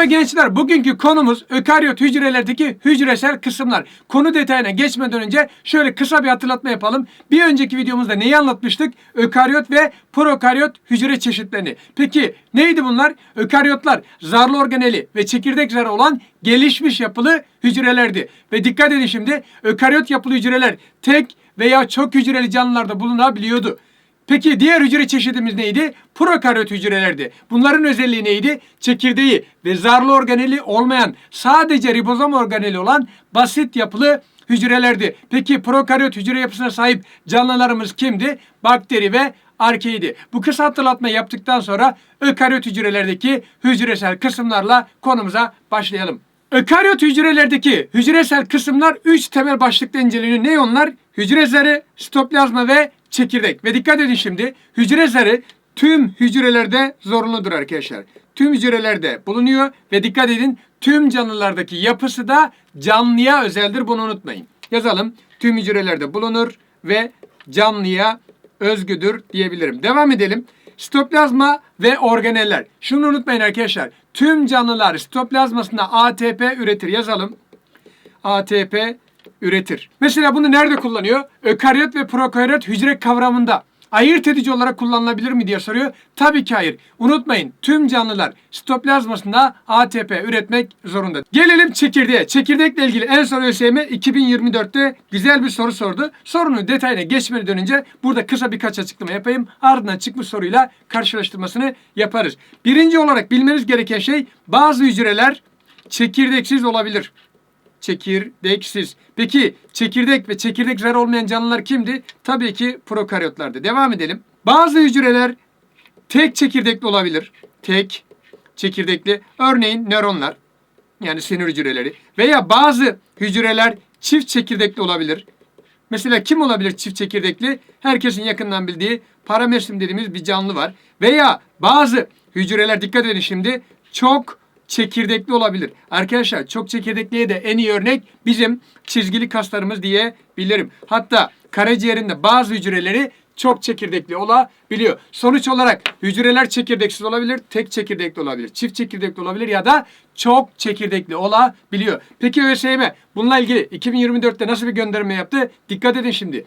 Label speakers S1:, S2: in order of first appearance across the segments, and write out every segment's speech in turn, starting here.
S1: Merhaba gençler. Bugünkü konumuz ökaryot hücrelerdeki hücresel kısımlar. Konu detayına geçmeden önce şöyle kısa bir hatırlatma yapalım. Bir önceki videomuzda neyi anlatmıştık? Ökaryot ve prokaryot hücre çeşitlerini. Peki neydi bunlar? Ökaryotlar zarlı organeli ve çekirdek zarı olan gelişmiş yapılı hücrelerdi. Ve dikkat edin şimdi ökaryot yapılı hücreler tek veya çok hücreli canlılarda bulunabiliyordu. Peki diğer hücre çeşidimiz neydi? Prokaryot hücrelerdi. Bunların özelliği neydi? Çekirdeği ve zarlı organeli olmayan, sadece ribozom organeli olan basit yapılı hücrelerdi. Peki prokaryot hücre yapısına sahip canlılarımız kimdi? Bakteri ve arkeydi. Bu kısa hatırlatmayı yaptıktan sonra ökaryot hücrelerdeki hücresel kısımlarla konumuza başlayalım. Ökaryot hücrelerdeki hücresel kısımlar 3 temel başlıkta inceleniyor. Ne onlar? Hücre zarı, sitoplazma ve çekirdek. Ve dikkat edin şimdi hücre zarı tüm hücrelerde zorunludur arkadaşlar. Tüm hücrelerde bulunuyor ve dikkat edin tüm canlılardaki yapısı da canlıya özeldir bunu unutmayın. Yazalım tüm hücrelerde bulunur ve canlıya özgüdür diyebilirim. Devam edelim. Sitoplazma ve organeller. Şunu unutmayın arkadaşlar. Tüm canlılar sitoplazmasında ATP üretir. Yazalım. ATP üretir. Mesela bunu nerede kullanıyor? Ökaryot ve prokaryot hücre kavramında. Ayırt edici olarak kullanılabilir mi diye soruyor. Tabii ki hayır. Unutmayın tüm canlılar sitoplazmasında ATP üretmek zorunda. Gelelim çekirdeğe. Çekirdekle ilgili en son ÖSYM 2024'te güzel bir soru sordu. Sorunun detayına geçmeden önce burada kısa birkaç açıklama yapayım. Ardından çıkmış soruyla karşılaştırmasını yaparız. Birinci olarak bilmeniz gereken şey bazı hücreler çekirdeksiz olabilir çekirdeksiz. Peki çekirdek ve çekirdek zarı olmayan canlılar kimdi? Tabii ki prokaryotlardı. Devam edelim. Bazı hücreler tek çekirdekli olabilir. Tek çekirdekli. Örneğin nöronlar yani sinir hücreleri veya bazı hücreler çift çekirdekli olabilir. Mesela kim olabilir çift çekirdekli? Herkesin yakından bildiği paramecium dediğimiz bir canlı var. Veya bazı hücreler dikkat edin şimdi çok çekirdekli olabilir. Arkadaşlar çok çekirdekliye de en iyi örnek bizim çizgili kaslarımız diyebilirim. Hatta karaciğerinde bazı hücreleri çok çekirdekli olabiliyor. Sonuç olarak hücreler çekirdeksiz olabilir, tek çekirdekli olabilir, çift çekirdekli olabilir ya da çok çekirdekli olabiliyor. Peki ÖSYM bununla ilgili 2024'te nasıl bir gönderme yaptı? Dikkat edin şimdi.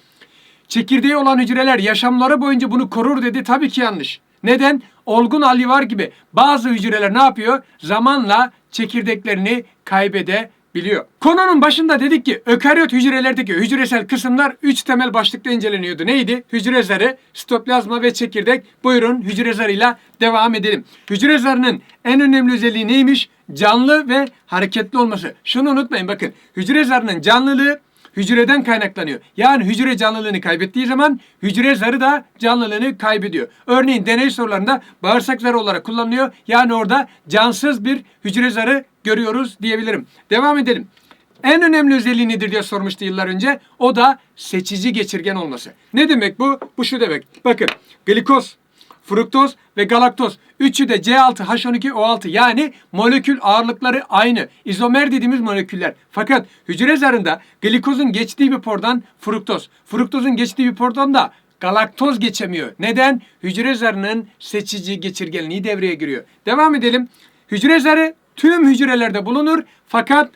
S1: Çekirdeği olan hücreler yaşamları boyunca bunu korur dedi. Tabii ki yanlış. Neden? Olgun alüvar gibi bazı hücreler ne yapıyor? Zamanla çekirdeklerini kaybedebiliyor. Konunun başında dedik ki ökaryot hücrelerdeki hücresel kısımlar 3 temel başlıkta inceleniyordu. Neydi? Hücre zarı, sitoplazma ve çekirdek. Buyurun hücre zarıyla devam edelim. Hücre zarının en önemli özelliği neymiş? Canlı ve hareketli olması. Şunu unutmayın bakın. Hücre zarının canlılığı hücreden kaynaklanıyor. Yani hücre canlılığını kaybettiği zaman hücre zarı da canlılığını kaybediyor. Örneğin deney sorularında bağırsak zarı olarak kullanılıyor. Yani orada cansız bir hücre zarı görüyoruz diyebilirim. Devam edelim. En önemli özelliği nedir diye sormuştu yıllar önce. O da seçici geçirgen olması. Ne demek bu? Bu şu demek. Bakın glikoz, fruktoz ve galaktoz. Üçü de C6H12O6 yani molekül ağırlıkları aynı. İzomer dediğimiz moleküller. Fakat hücre zarında glikozun geçtiği bir pordan fruktoz, fruktozun geçtiği bir pordan da galaktoz geçemiyor. Neden? Hücre zarının seçici geçirgenliği devreye giriyor. Devam edelim. Hücre zarı tüm hücrelerde bulunur fakat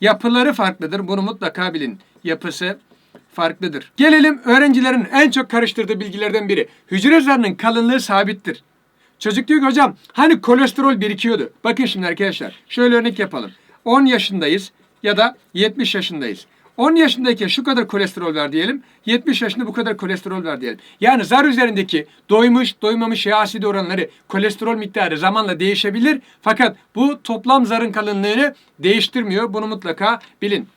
S1: yapıları farklıdır. Bunu mutlaka bilin. Yapısı farklıdır. Gelelim öğrencilerin en çok karıştırdığı bilgilerden biri. Hücre zarının kalınlığı sabittir. Çocuk diyor ki hocam hani kolesterol birikiyordu. Bakın şimdi arkadaşlar şöyle örnek yapalım. 10 yaşındayız ya da 70 yaşındayız. 10 yaşındayken şu kadar kolesterol var diyelim. 70 yaşında bu kadar kolesterol var diyelim. Yani zar üzerindeki doymuş, doymamış yağ asidi oranları, kolesterol miktarı zamanla değişebilir. Fakat bu toplam zarın kalınlığını değiştirmiyor. Bunu mutlaka bilin.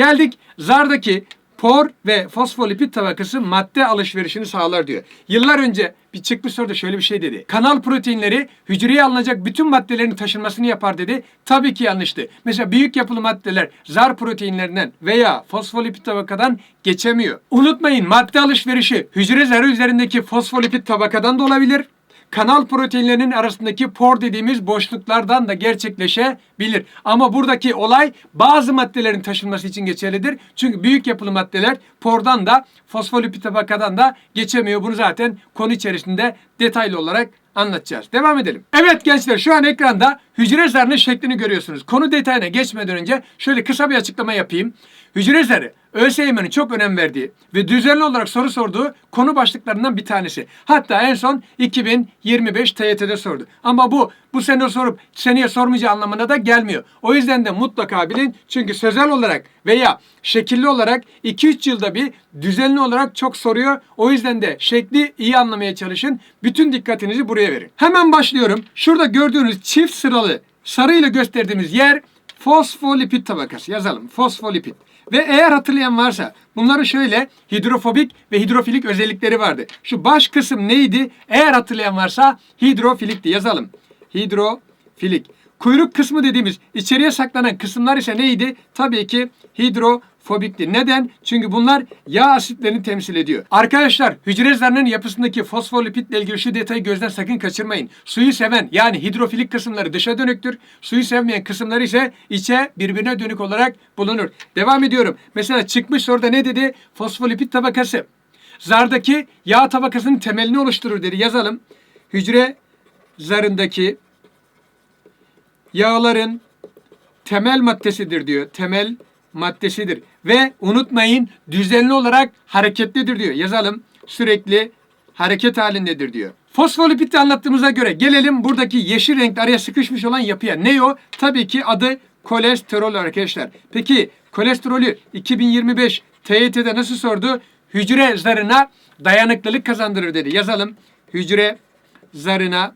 S1: Geldik zardaki por ve fosfolipid tabakası madde alışverişini sağlar diyor. Yıllar önce bir çıkmış soruda şöyle bir şey dedi. Kanal proteinleri hücreye alınacak bütün maddelerin taşınmasını yapar dedi. Tabii ki yanlıştı. Mesela büyük yapılı maddeler zar proteinlerinden veya fosfolipid tabakadan geçemiyor. Unutmayın madde alışverişi hücre zarı üzerindeki fosfolipid tabakadan da olabilir kanal proteinlerinin arasındaki por dediğimiz boşluklardan da gerçekleşebilir. Ama buradaki olay bazı maddelerin taşınması için geçerlidir. Çünkü büyük yapılı maddeler pordan da fosfolipid tabakadan da geçemiyor. Bunu zaten konu içerisinde detaylı olarak anlatacağız. Devam edelim. Evet gençler şu an ekranda hücre zarının şeklini görüyorsunuz. Konu detayına geçmeden önce şöyle kısa bir açıklama yapayım. Hücre zarı ÖSYM'nin çok önem verdiği ve düzenli olarak soru sorduğu konu başlıklarından bir tanesi. Hatta en son 2025 TYT'de sordu. Ama bu bu sene sorup seneye sormayacağı anlamına da gelmiyor. O yüzden de mutlaka bilin. Çünkü sözel olarak veya şekilli olarak 2-3 yılda bir düzenli olarak çok soruyor. O yüzden de şekli iyi anlamaya çalışın. Bütün dikkatinizi buraya verin. Hemen başlıyorum. Şurada gördüğünüz çift sıralı sarıyla gösterdiğimiz yer fosfolipid tabakası. Yazalım. Fosfolipid. Ve eğer hatırlayan varsa bunların şöyle hidrofobik ve hidrofilik özellikleri vardı. Şu baş kısım neydi? Eğer hatırlayan varsa hidrofilikti. Yazalım. Hidrofilik. Kuyruk kısmı dediğimiz içeriye saklanan kısımlar ise neydi? Tabii ki hidrofobikti. Neden? Çünkü bunlar yağ asitlerini temsil ediyor. Arkadaşlar hücre zarının yapısındaki fosfolipitle ilgili şu detayı gözden sakın kaçırmayın. Suyu seven yani hidrofilik kısımları dışa dönüktür. Suyu sevmeyen kısımları ise içe birbirine dönük olarak bulunur. Devam ediyorum. Mesela çıkmış soruda ne dedi? Fosfolipid tabakası. Zardaki yağ tabakasının temelini oluşturur dedi. Yazalım. Hücre zarındaki yağların temel maddesidir diyor. Temel maddesidir. Ve unutmayın düzenli olarak hareketlidir diyor. Yazalım. Sürekli hareket halindedir diyor. Fosfolipid anlattığımıza göre gelelim buradaki yeşil renkli araya sıkışmış olan yapıya. Ne o? Tabii ki adı kolesterol arkadaşlar. Peki kolesterolü 2025 TYT'de nasıl sordu? Hücre zarına dayanıklılık kazandırır dedi. Yazalım. Hücre zarına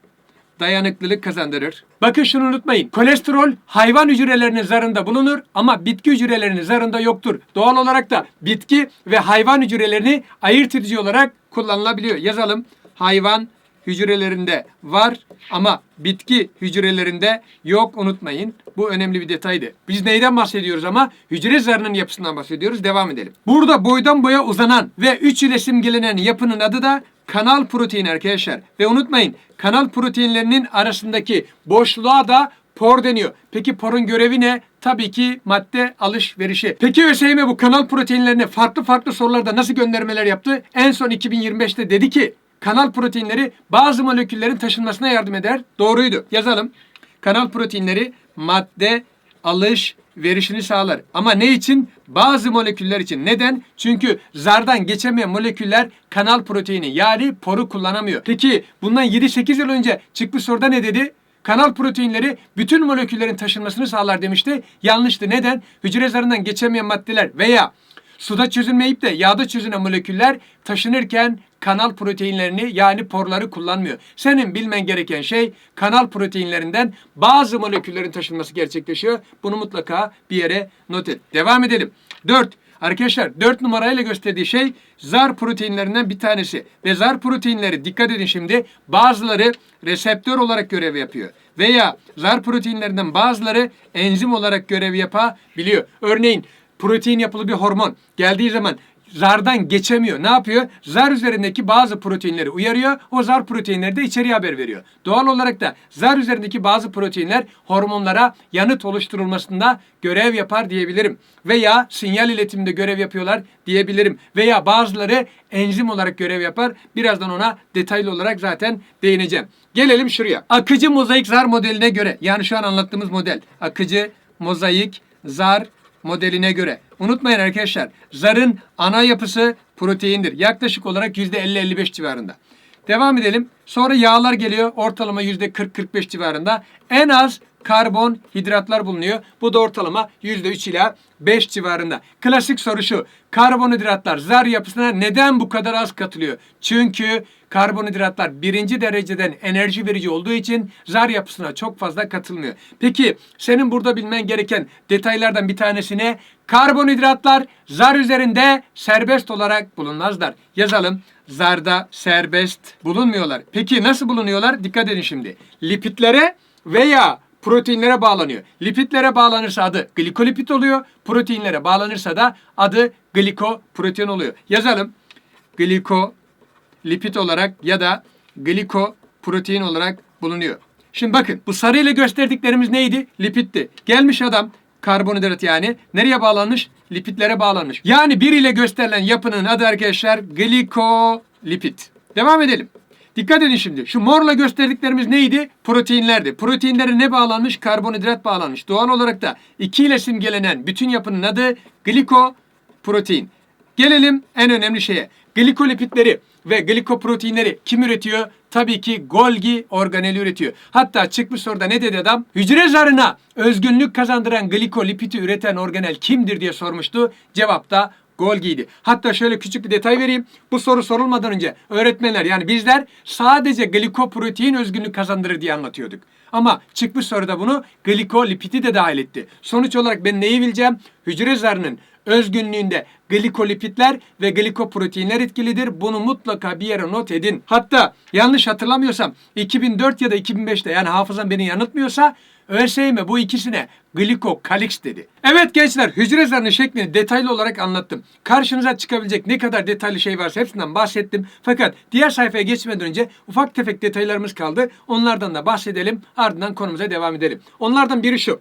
S1: dayanıklılık kazandırır. Bakın şunu unutmayın. Kolesterol hayvan hücrelerinin zarında bulunur ama bitki hücrelerinin zarında yoktur. Doğal olarak da bitki ve hayvan hücrelerini ayırt edici olarak kullanılabiliyor. Yazalım. Hayvan hücrelerinde var ama bitki hücrelerinde yok unutmayın. Bu önemli bir detaydı. Biz neyden bahsediyoruz ama? Hücre zarının yapısından bahsediyoruz. Devam edelim. Burada boydan boya uzanan ve 3 ile simgelenen yapının adı da kanal protein arkadaşlar. Ve unutmayın kanal proteinlerinin arasındaki boşluğa da por deniyor. Peki porun görevi ne? Tabii ki madde alışverişi. Peki ÖSYM bu kanal proteinlerine farklı farklı sorularda nasıl göndermeler yaptı? En son 2025'te dedi ki kanal proteinleri bazı moleküllerin taşınmasına yardım eder. Doğruydu. Yazalım. Kanal proteinleri madde alışverişini sağlar. Ama ne için? Bazı moleküller için. Neden? Çünkü zardan geçemeyen moleküller kanal proteini yani poru kullanamıyor. Peki bundan 7-8 yıl önce çıkmış soruda ne dedi? Kanal proteinleri bütün moleküllerin taşınmasını sağlar demişti. Yanlıştı. Neden? Hücre zarından geçemeyen maddeler veya suda çözülmeyip de yağda çözünen moleküller taşınırken kanal proteinlerini yani porları kullanmıyor. Senin bilmen gereken şey kanal proteinlerinden bazı moleküllerin taşınması gerçekleşiyor. Bunu mutlaka bir yere not et. Devam edelim. 4. Arkadaşlar 4 numarayla gösterdiği şey zar proteinlerinden bir tanesi. Ve zar proteinleri dikkat edin şimdi bazıları reseptör olarak görev yapıyor. Veya zar proteinlerinden bazıları enzim olarak görev yapabiliyor. Örneğin protein yapılı bir hormon geldiği zaman zardan geçemiyor. Ne yapıyor? Zar üzerindeki bazı proteinleri uyarıyor. O zar proteinleri de içeriye haber veriyor. Doğal olarak da zar üzerindeki bazı proteinler hormonlara yanıt oluşturulmasında görev yapar diyebilirim. Veya sinyal iletiminde görev yapıyorlar diyebilirim. Veya bazıları enzim olarak görev yapar. Birazdan ona detaylı olarak zaten değineceğim. Gelelim şuraya. Akıcı mozaik zar modeline göre yani şu an anlattığımız model. Akıcı mozaik zar modeline göre. Unutmayın arkadaşlar zarın ana yapısı proteindir. Yaklaşık olarak %50-55 civarında. Devam edelim. Sonra yağlar geliyor. Ortalama %40-45 civarında. En az karbon hidratlar bulunuyor. Bu da ortalama %3 ila 5 civarında. Klasik soru şu. Karbonhidratlar zar yapısına neden bu kadar az katılıyor? Çünkü karbonhidratlar birinci dereceden enerji verici olduğu için zar yapısına çok fazla katılmıyor. Peki senin burada bilmen gereken detaylardan bir tanesine karbonhidratlar zar üzerinde serbest olarak bulunmazlar. Yazalım. Zarda serbest bulunmuyorlar. Peki nasıl bulunuyorlar? Dikkat edin şimdi. Lipidlere veya proteinlere bağlanıyor. Lipidlere bağlanırsa adı glikolipid oluyor. Proteinlere bağlanırsa da adı glikoprotein oluyor. Yazalım. Glikolipid olarak ya da glikoprotein olarak bulunuyor. Şimdi bakın bu sarıyla gösterdiklerimiz neydi? Lipiddi. Gelmiş adam karbonhidrat yani nereye bağlanmış? Lipidlere bağlanmış. Yani bir ile gösterilen yapının adı arkadaşlar glikolipid. Devam edelim. Dikkat edin şimdi. Şu morla gösterdiklerimiz neydi? Proteinlerdi. Proteinlere ne bağlanmış? Karbonhidrat bağlanmış. Doğal olarak da 2 ile simgelenen bütün yapının adı glikoprotein. Gelelim en önemli şeye. Glikolipidleri ve glikoproteinleri kim üretiyor? Tabii ki Golgi organeli üretiyor. Hatta çıkmış soruda ne dedi adam? Hücre zarına özgünlük kazandıran glikolipidi üreten organel kimdir diye sormuştu. Cevap da Golgi'ydi. Hatta şöyle küçük bir detay vereyim. Bu soru sorulmadan önce öğretmenler yani bizler sadece glikoprotein özgünlük kazandırır diye anlatıyorduk. Ama çıkmış soruda bunu glikolipidi de dahil etti. Sonuç olarak ben neyi bileceğim? Hücre zarının özgünlüğünde glikolipidler ve glikoproteinler etkilidir. Bunu mutlaka bir yere not edin. Hatta yanlış hatırlamıyorsam 2004 ya da 2005'te yani hafızam beni yanıltmıyorsa ÖSYM bu ikisine glikokalix dedi. Evet gençler hücre zarının şeklini detaylı olarak anlattım. Karşınıza çıkabilecek ne kadar detaylı şey varsa hepsinden bahsettim. Fakat diğer sayfaya geçmeden önce ufak tefek detaylarımız kaldı. Onlardan da bahsedelim. Ardından konumuza devam edelim. Onlardan biri şu.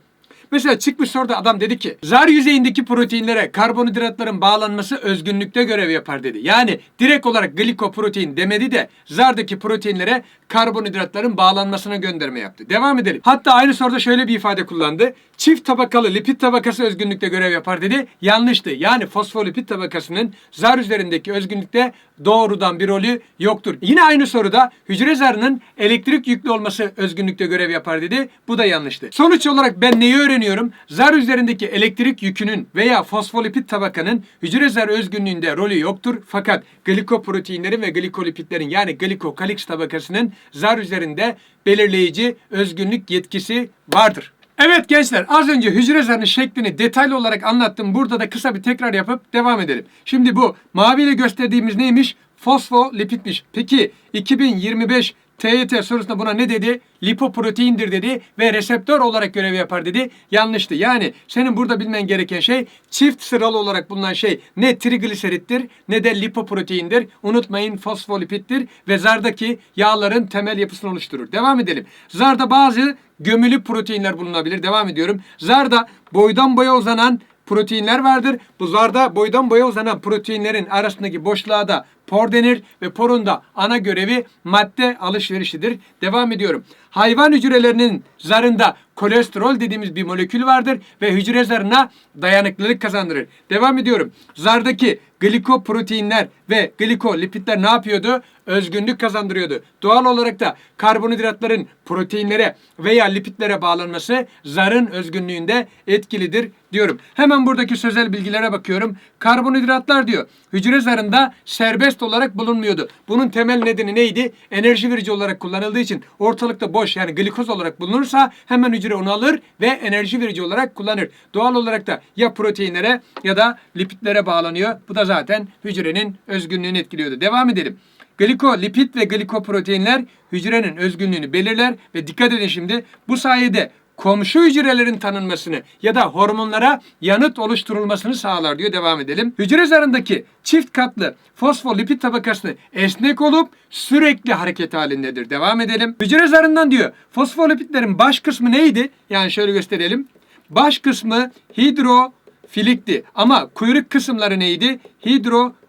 S1: Mesela çıkmış soruda adam dedi ki zar yüzeyindeki proteinlere karbonhidratların bağlanması özgünlükte görev yapar dedi. Yani direkt olarak glikoprotein demedi de zardaki proteinlere karbonhidratların bağlanmasına gönderme yaptı. Devam edelim. Hatta aynı soruda şöyle bir ifade kullandı. Çift tabakalı lipid tabakası özgünlükte görev yapar dedi. Yanlıştı. Yani fosfolipid tabakasının zar üzerindeki özgünlükte doğrudan bir rolü yoktur. Yine aynı soruda hücre zarının elektrik yüklü olması özgünlükte görev yapar dedi. Bu da yanlıştı. Sonuç olarak ben neyi öğreniyorum? Zar üzerindeki elektrik yükünün veya fosfolipid tabakanın hücre zar özgünlüğünde rolü yoktur. Fakat glikoproteinlerin ve glikolipidlerin yani glikokalix tabakasının zar üzerinde belirleyici özgünlük yetkisi vardır. Evet gençler az önce hücre zarının şeklini detaylı olarak anlattım. Burada da kısa bir tekrar yapıp devam edelim. Şimdi bu maviyle gösterdiğimiz neymiş? Fosfolipidmiş. Peki 2025 TYT sorusunda buna ne dedi? Lipoproteindir dedi ve reseptör olarak görev yapar dedi. Yanlıştı. Yani senin burada bilmen gereken şey çift sıralı olarak bulunan şey ne trigliserittir ne de lipoproteindir. Unutmayın fosfolipittir ve zardaki yağların temel yapısını oluşturur. Devam edelim. Zarda bazı gömülü proteinler bulunabilir. Devam ediyorum. Zarda boydan boya uzanan proteinler vardır. Bu zarda boydan boya uzanan proteinlerin arasındaki boşluğa da por denir ve porun da ana görevi madde alışverişidir. Devam ediyorum. Hayvan hücrelerinin zarında kolesterol dediğimiz bir molekül vardır ve hücre zarına dayanıklılık kazandırır. Devam ediyorum. Zardaki glikoproteinler ve glikolipidler ne yapıyordu? Özgünlük kazandırıyordu. Doğal olarak da karbonhidratların proteinlere veya lipidlere bağlanması zarın özgünlüğünde etkilidir diyorum. Hemen buradaki sözel bilgilere bakıyorum. Karbonhidratlar diyor. Hücre zarında serbest olarak bulunmuyordu. Bunun temel nedeni neydi? Enerji verici olarak kullanıldığı için ortalıkta boş yani glikoz olarak bulunursa hemen hücre onu alır ve enerji verici olarak kullanır. Doğal olarak da ya proteinlere ya da lipidlere bağlanıyor. Bu da zaten hücrenin özgünlüğünü etkiliyordu. Devam edelim. Gliko, lipid ve glikoproteinler hücrenin özgünlüğünü belirler ve dikkat edin şimdi bu sayede komşu hücrelerin tanınmasını ya da hormonlara yanıt oluşturulmasını sağlar diyor. Devam edelim. Hücre zarındaki çift katlı fosfolipid tabakası esnek olup sürekli hareket halindedir. Devam edelim. Hücre zarından diyor fosfolipidlerin baş kısmı neydi? Yani şöyle gösterelim. Baş kısmı hidrofilikti ama kuyruk kısımları neydi?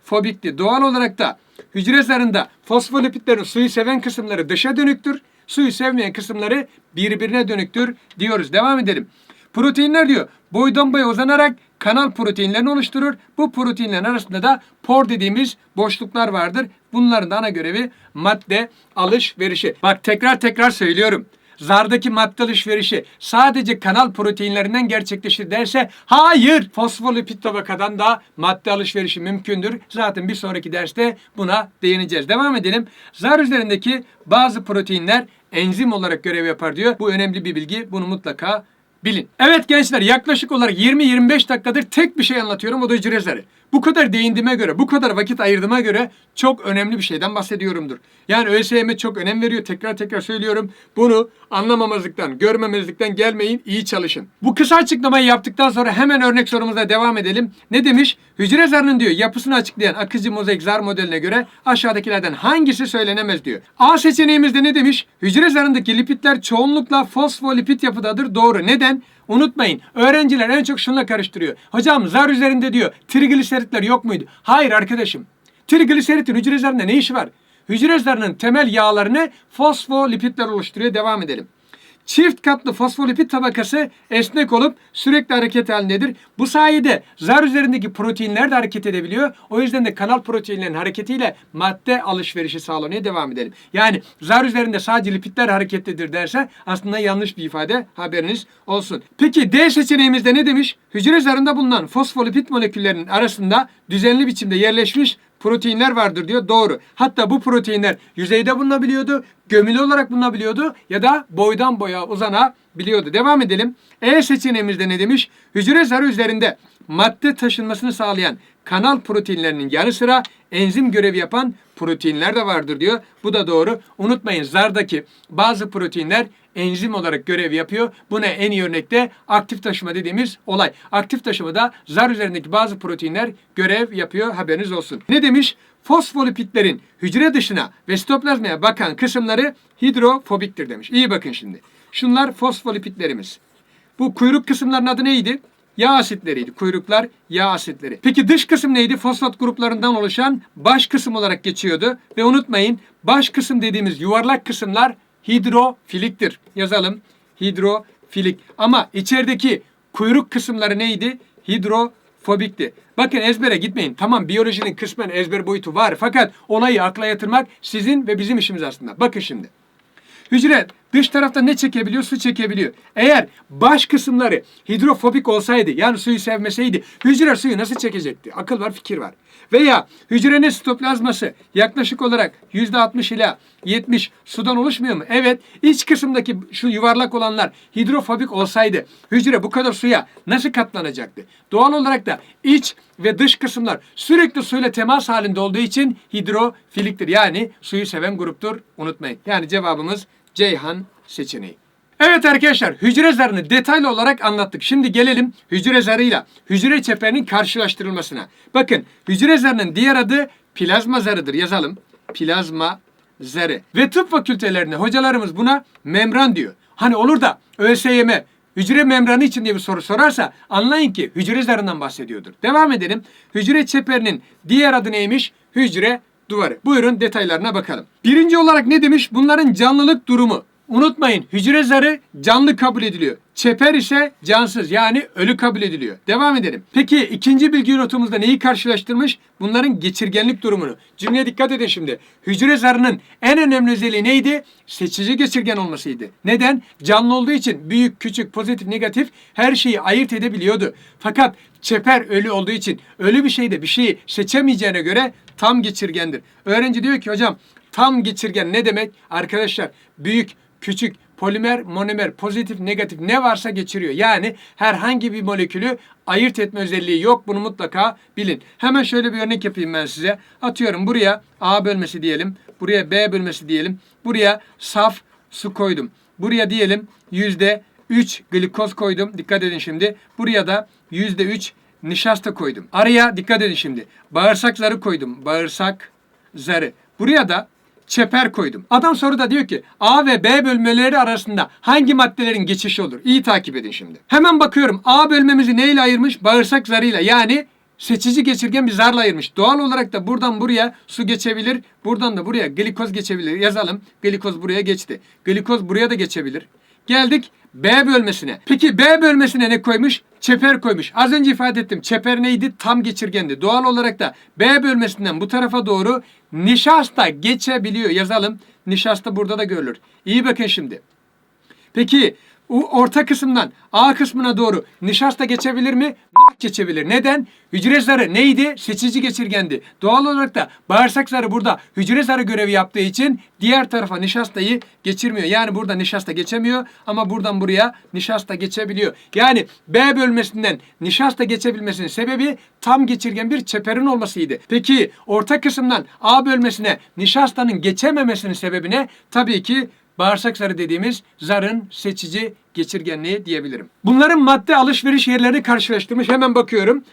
S1: Hidrofobikti. Doğal olarak da hücre zarında fosfolipidlerin suyu seven kısımları dışa dönüktür. Suyu sevmeyen kısımları birbirine dönüktür diyoruz. Devam edelim. Proteinler diyor boydan boya uzanarak kanal proteinlerini oluşturur. Bu proteinlerin arasında da por dediğimiz boşluklar vardır. Bunların da ana görevi madde alışverişi. Bak tekrar tekrar söylüyorum. Zardaki madde alışverişi sadece kanal proteinlerinden gerçekleşir derse hayır fosfolipid tabakadan da madde alışverişi mümkündür. Zaten bir sonraki derste buna değineceğiz. Devam edelim. Zar üzerindeki bazı proteinler enzim olarak görev yapar diyor. Bu önemli bir bilgi. Bunu mutlaka bilin. Evet gençler yaklaşık olarak 20-25 dakikadır tek bir şey anlatıyorum o da hücre zarı. Bu kadar değindiğime göre, bu kadar vakit ayırdığıma göre çok önemli bir şeyden bahsediyorumdur. Yani ÖSYM çok önem veriyor. Tekrar tekrar söylüyorum. Bunu anlamamazlıktan, görmemezlikten gelmeyin. iyi çalışın. Bu kısa açıklamayı yaptıktan sonra hemen örnek sorumuza devam edelim. Ne demiş? Hücre zarının diyor yapısını açıklayan akıcı mozaik zar modeline göre aşağıdakilerden hangisi söylenemez diyor. A seçeneğimizde ne demiş? Hücre zarındaki lipidler çoğunlukla fosfolipid yapıdadır. Doğru. Neden? Unutmayın öğrenciler en çok şununla karıştırıyor. Hocam zar üzerinde diyor trigliseritler yok muydu? Hayır arkadaşım. Trigliseritin hücre zarında ne işi var? hücre zarının temel yağlarını fosfolipitler oluşturuyor. Devam edelim. Çift katlı fosfolipid tabakası esnek olup sürekli hareket halindedir. Bu sayede zar üzerindeki proteinler de hareket edebiliyor. O yüzden de kanal proteinlerin hareketiyle madde alışverişi sağlanıyor. Devam edelim. Yani zar üzerinde sadece lipidler hareketlidir derse aslında yanlış bir ifade haberiniz olsun. Peki D seçeneğimizde ne demiş? Hücre zarında bulunan fosfolipid moleküllerinin arasında düzenli biçimde yerleşmiş proteinler vardır diyor. Doğru. Hatta bu proteinler yüzeyde bulunabiliyordu, gömülü olarak bulunabiliyordu ya da boydan boya uzanabiliyordu. Devam edelim. E seçeneğimizde ne demiş? Hücre zarı üzerinde madde taşınmasını sağlayan kanal proteinlerinin yanı sıra enzim görevi yapan proteinler de vardır diyor. Bu da doğru. Unutmayın zardaki bazı proteinler enzim olarak görev yapıyor. Buna en iyi örnekte aktif taşıma dediğimiz olay. Aktif taşımada zar üzerindeki bazı proteinler görev yapıyor. Haberiniz olsun. Ne demiş? Fosfolipidlerin hücre dışına ve sitoplazmaya bakan kısımları hidrofobiktir demiş. İyi bakın şimdi. Şunlar fosfolipidlerimiz. Bu kuyruk kısımların adı neydi? Yağ asitleriydi. Kuyruklar yağ asitleri. Peki dış kısım neydi? Fosfat gruplarından oluşan baş kısım olarak geçiyordu. Ve unutmayın baş kısım dediğimiz yuvarlak kısımlar hidrofiliktir. Yazalım. Hidrofilik. Ama içerideki kuyruk kısımları neydi? Hidrofobikti. Bakın ezbere gitmeyin. Tamam biyolojinin kısmen ezber boyutu var. Fakat olayı akla yatırmak sizin ve bizim işimiz aslında. Bakın şimdi. Hücre dış tarafta ne çekebiliyor? Su çekebiliyor. Eğer baş kısımları hidrofobik olsaydı yani suyu sevmeseydi hücre suyu nasıl çekecekti? Akıl var fikir var. Veya hücrenin sitoplazması yaklaşık olarak %60 ila 70 sudan oluşmuyor mu? Evet. İç kısımdaki şu yuvarlak olanlar hidrofobik olsaydı hücre bu kadar suya nasıl katlanacaktı? Doğal olarak da iç ve dış kısımlar sürekli suyla temas halinde olduğu için hidrofiliktir. Yani suyu seven gruptur. Unutmayın. Yani cevabımız Ceyhan seçeneği. Evet arkadaşlar hücre zarını detaylı olarak anlattık. Şimdi gelelim hücre zarıyla hücre çeperinin karşılaştırılmasına. Bakın hücre zarının diğer adı plazma zarıdır. Yazalım. Plazma zarı. Ve tıp fakültelerinde hocalarımız buna membran diyor. Hani olur da ÖSYM hücre membranı için diye bir soru sorarsa anlayın ki hücre zarından bahsediyordur. Devam edelim. Hücre çeperinin diğer adı neymiş? Hücre duvarı. Buyurun detaylarına bakalım. Birinci olarak ne demiş? Bunların canlılık durumu. Unutmayın hücre zarı canlı kabul ediliyor. Çeper ise cansız yani ölü kabul ediliyor. Devam edelim. Peki ikinci bilgi notumuzda neyi karşılaştırmış? Bunların geçirgenlik durumunu. Cümleye dikkat edin şimdi. Hücre zarının en önemli özelliği neydi? Seçici geçirgen olmasıydı. Neden? Canlı olduğu için büyük, küçük, pozitif, negatif her şeyi ayırt edebiliyordu. Fakat çeper ölü olduğu için ölü bir şeyde bir şeyi seçemeyeceğine göre tam geçirgendir. Öğrenci diyor ki hocam tam geçirgen ne demek? Arkadaşlar büyük, küçük, polimer, monomer, pozitif, negatif ne varsa geçiriyor. Yani herhangi bir molekülü ayırt etme özelliği yok. Bunu mutlaka bilin. Hemen şöyle bir örnek yapayım ben size. Atıyorum buraya A bölmesi diyelim. Buraya B bölmesi diyelim. Buraya saf su koydum. Buraya diyelim yüzde 3 glikoz koydum. Dikkat edin şimdi. Buraya da yüzde 3 nişasta koydum. Araya dikkat edin şimdi. Bağırsak zarı koydum. Bağırsak zarı. Buraya da çeper koydum. Adam soruda diyor ki A ve B bölmeleri arasında hangi maddelerin geçişi olur? İyi takip edin şimdi. Hemen bakıyorum A bölmemizi neyle ayırmış? Bağırsak zarıyla yani seçici geçirgen bir zarla ayırmış. Doğal olarak da buradan buraya su geçebilir. Buradan da buraya glikoz geçebilir. Yazalım. Glikoz buraya geçti. Glikoz buraya da geçebilir. Geldik B bölmesine. Peki B bölmesine ne koymuş? Çeper koymuş. Az önce ifade ettim. Çeper neydi? Tam geçirgendi. Doğal olarak da B bölmesinden bu tarafa doğru nişasta geçebiliyor. Yazalım. Nişasta burada da görülür. İyi bakın şimdi. Peki orta kısımdan A kısmına doğru nişasta geçebilir mi? Geçebilir. Neden? Hücre zarı neydi? Seçici geçirgendi. Doğal olarak da bağırsak zarı burada hücre zarı görevi yaptığı için diğer tarafa nişastayı geçirmiyor. Yani burada nişasta geçemiyor ama buradan buraya nişasta geçebiliyor. Yani B bölmesinden nişasta geçebilmesinin sebebi tam geçirgen bir çeperin olmasıydı. Peki orta kısımdan A bölmesine nişastanın geçememesinin sebebi ne? Tabii ki bağırsak zarı dediğimiz zarın seçici geçirgenliği diyebilirim. Bunların madde alışveriş yerlerini karşılaştırmış. Hemen bakıyorum.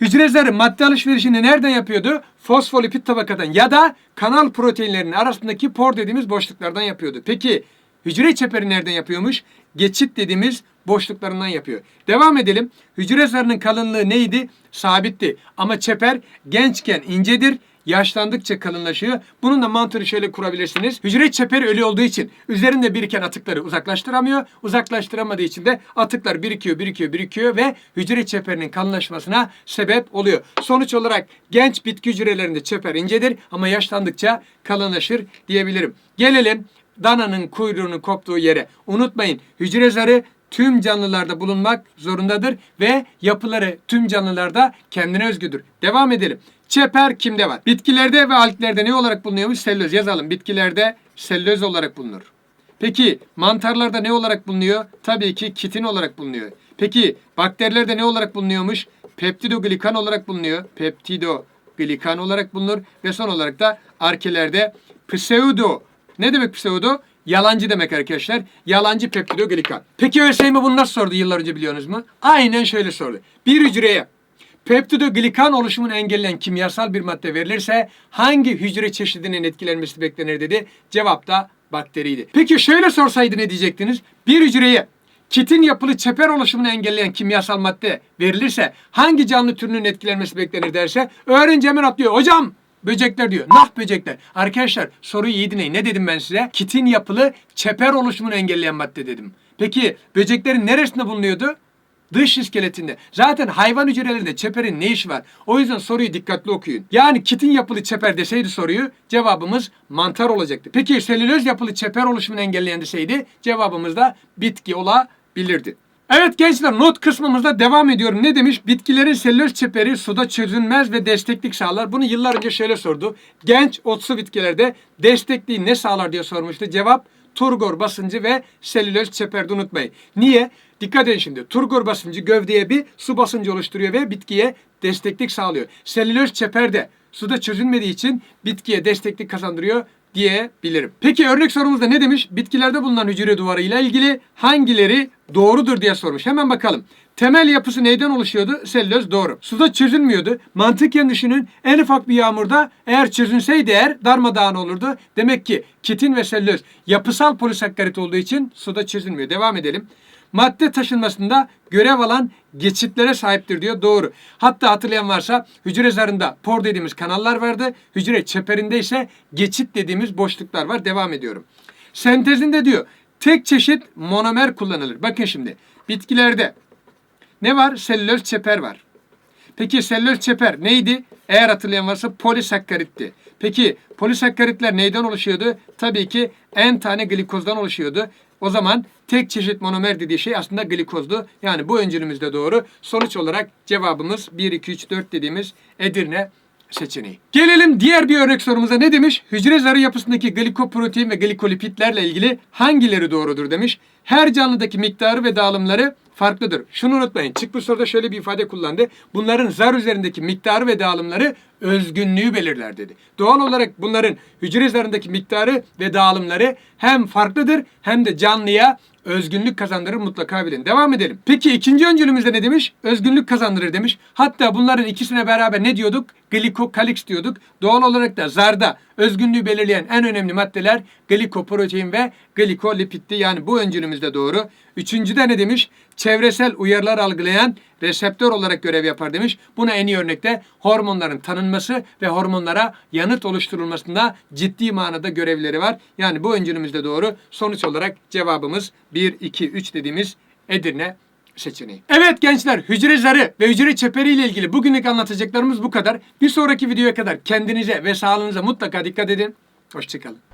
S1: Hücre zarı madde alışverişini nereden yapıyordu? Fosfolipid tabakadan ya da kanal proteinlerinin arasındaki por dediğimiz boşluklardan yapıyordu. Peki hücre çeperi nereden yapıyormuş? Geçit dediğimiz boşluklarından yapıyor. Devam edelim. Hücre zarının kalınlığı neydi? Sabitti. Ama çeper gençken incedir, yaşlandıkça kalınlaşıyor. Bunun da mantığını şöyle kurabilirsiniz. Hücre çeperi ölü olduğu için üzerinde biriken atıkları uzaklaştıramıyor. Uzaklaştıramadığı için de atıklar birikiyor, birikiyor, birikiyor ve hücre çeperinin kalınlaşmasına sebep oluyor. Sonuç olarak genç bitki hücrelerinde çeper incedir ama yaşlandıkça kalınlaşır diyebilirim. Gelelim dananın kuyruğunun koptuğu yere. Unutmayın hücre zarı tüm canlılarda bulunmak zorundadır ve yapıları tüm canlılarda kendine özgüdür. Devam edelim. Çeper kimde var? Bitkilerde ve alglerde ne olarak bulunuyormuş? Sellöz yazalım. Bitkilerde sellöz olarak bulunur. Peki mantarlarda ne olarak bulunuyor? Tabii ki kitin olarak bulunuyor. Peki bakterilerde ne olarak bulunuyormuş? Peptidoglikan olarak bulunuyor. Peptidoglikan olarak bulunur ve son olarak da arkelerde pseudo. Ne demek pseudo? Yalancı demek arkadaşlar. Yalancı peptidoglikan. Peki ÖSYM bunu nasıl sordu yıllar önce biliyorsunuz mu? Aynen şöyle sordu. Bir hücreye Peptidoglikan oluşumunu engelleyen kimyasal bir madde verilirse hangi hücre çeşidinin etkilenmesi beklenir dedi. Cevap da bakteriydi. Peki şöyle sorsaydı ne diyecektiniz? Bir hücreye kitin yapılı çeper oluşumunu engelleyen kimyasal madde verilirse hangi canlı türünün etkilenmesi beklenir derse öğrenci hemen atlıyor. Hocam Böcekler diyor. Nah böcekler. Arkadaşlar soruyu iyi dinleyin. Ne dedim ben size? Kitin yapılı çeper oluşumunu engelleyen madde dedim. Peki böceklerin neresinde bulunuyordu? Dış iskeletinde. Zaten hayvan hücrelerinde çeperin ne işi var? O yüzden soruyu dikkatli okuyun. Yani kitin yapılı çeper deseydi soruyu cevabımız mantar olacaktı. Peki selüloz yapılı çeper oluşumunu engelleyen deseydi cevabımız da bitki olabilirdi. Evet gençler not kısmımızda devam ediyorum. Ne demiş? Bitkilerin selüloz çeperi suda çözünmez ve desteklik sağlar. Bunu yıllar önce şöyle sordu. Genç otsu bitkilerde destekliği ne sağlar diye sormuştu. Cevap turgor basıncı ve selüloz çeperde unutmayın. Niye? Dikkat edin şimdi. Turgor basıncı gövdeye bir su basıncı oluşturuyor ve bitkiye desteklik sağlıyor. Selüloz çeperde suda çözünmediği için bitkiye desteklik kazandırıyor diyebilirim. Peki örnek sorumuzda ne demiş? Bitkilerde bulunan hücre duvarı ile ilgili hangileri doğrudur diye sormuş. Hemen bakalım. Temel yapısı neyden oluşuyordu? Selüloz doğru. Suda çözünmüyordu. Mantıken düşünün en ufak bir yağmurda eğer çözünseydi eğer darmadağın olurdu. Demek ki kitin ve selüloz yapısal polisakkarit olduğu için suda çözünmüyor. Devam edelim madde taşınmasında görev alan geçitlere sahiptir diyor. Doğru. Hatta hatırlayan varsa hücre zarında por dediğimiz kanallar vardı. Hücre çeperinde ise geçit dediğimiz boşluklar var. Devam ediyorum. Sentezinde diyor tek çeşit monomer kullanılır. Bakın şimdi bitkilerde ne var? Selüloz çeper var. Peki selüloz çeper neydi? Eğer hatırlayan varsa polisakkaritti. Peki polisakkaritler neyden oluşuyordu? Tabii ki en tane glikozdan oluşuyordu. O zaman tek çeşit monomer dediği şey aslında glikozdu. Yani bu öncülümüz doğru. Sonuç olarak cevabımız 1, 2, 3, 4 dediğimiz Edirne seçeneği. Gelelim diğer bir örnek sorumuza ne demiş? Hücre zarı yapısındaki glikoprotein ve glikolipitlerle ilgili hangileri doğrudur demiş. Her canlıdaki miktarı ve dağılımları farklıdır. Şunu unutmayın. Çık bu soruda şöyle bir ifade kullandı. Bunların zar üzerindeki miktarı ve dağılımları özgünlüğü belirler dedi. Doğal olarak bunların hücre zarındaki miktarı ve dağılımları hem farklıdır hem de canlıya özgünlük kazandırır mutlaka bilin. Devam edelim. Peki ikinci öncülümüzde ne demiş? Özgünlük kazandırır demiş. Hatta bunların ikisine beraber ne diyorduk? Glikokaliks diyorduk. Doğal olarak da zarda özgünlüğü belirleyen en önemli maddeler glikoprotein ve glikolipitti. Yani bu öncülümüzde doğru. Üçüncüde ne demiş? Çevresel uyarılar algılayan reseptör olarak görev yapar demiş. Buna en iyi örnekte hormonların tanınması ve hormonlara yanıt oluşturulmasında ciddi manada görevleri var. Yani bu öncülümüzde doğru. Sonuç olarak cevabımız 1, 2, 3 dediğimiz Edirne seçeneği. Evet gençler hücre zarı ve hücre çeperi ile ilgili bugünlük anlatacaklarımız bu kadar. Bir sonraki videoya kadar kendinize ve sağlığınıza mutlaka dikkat edin. Hoşçakalın.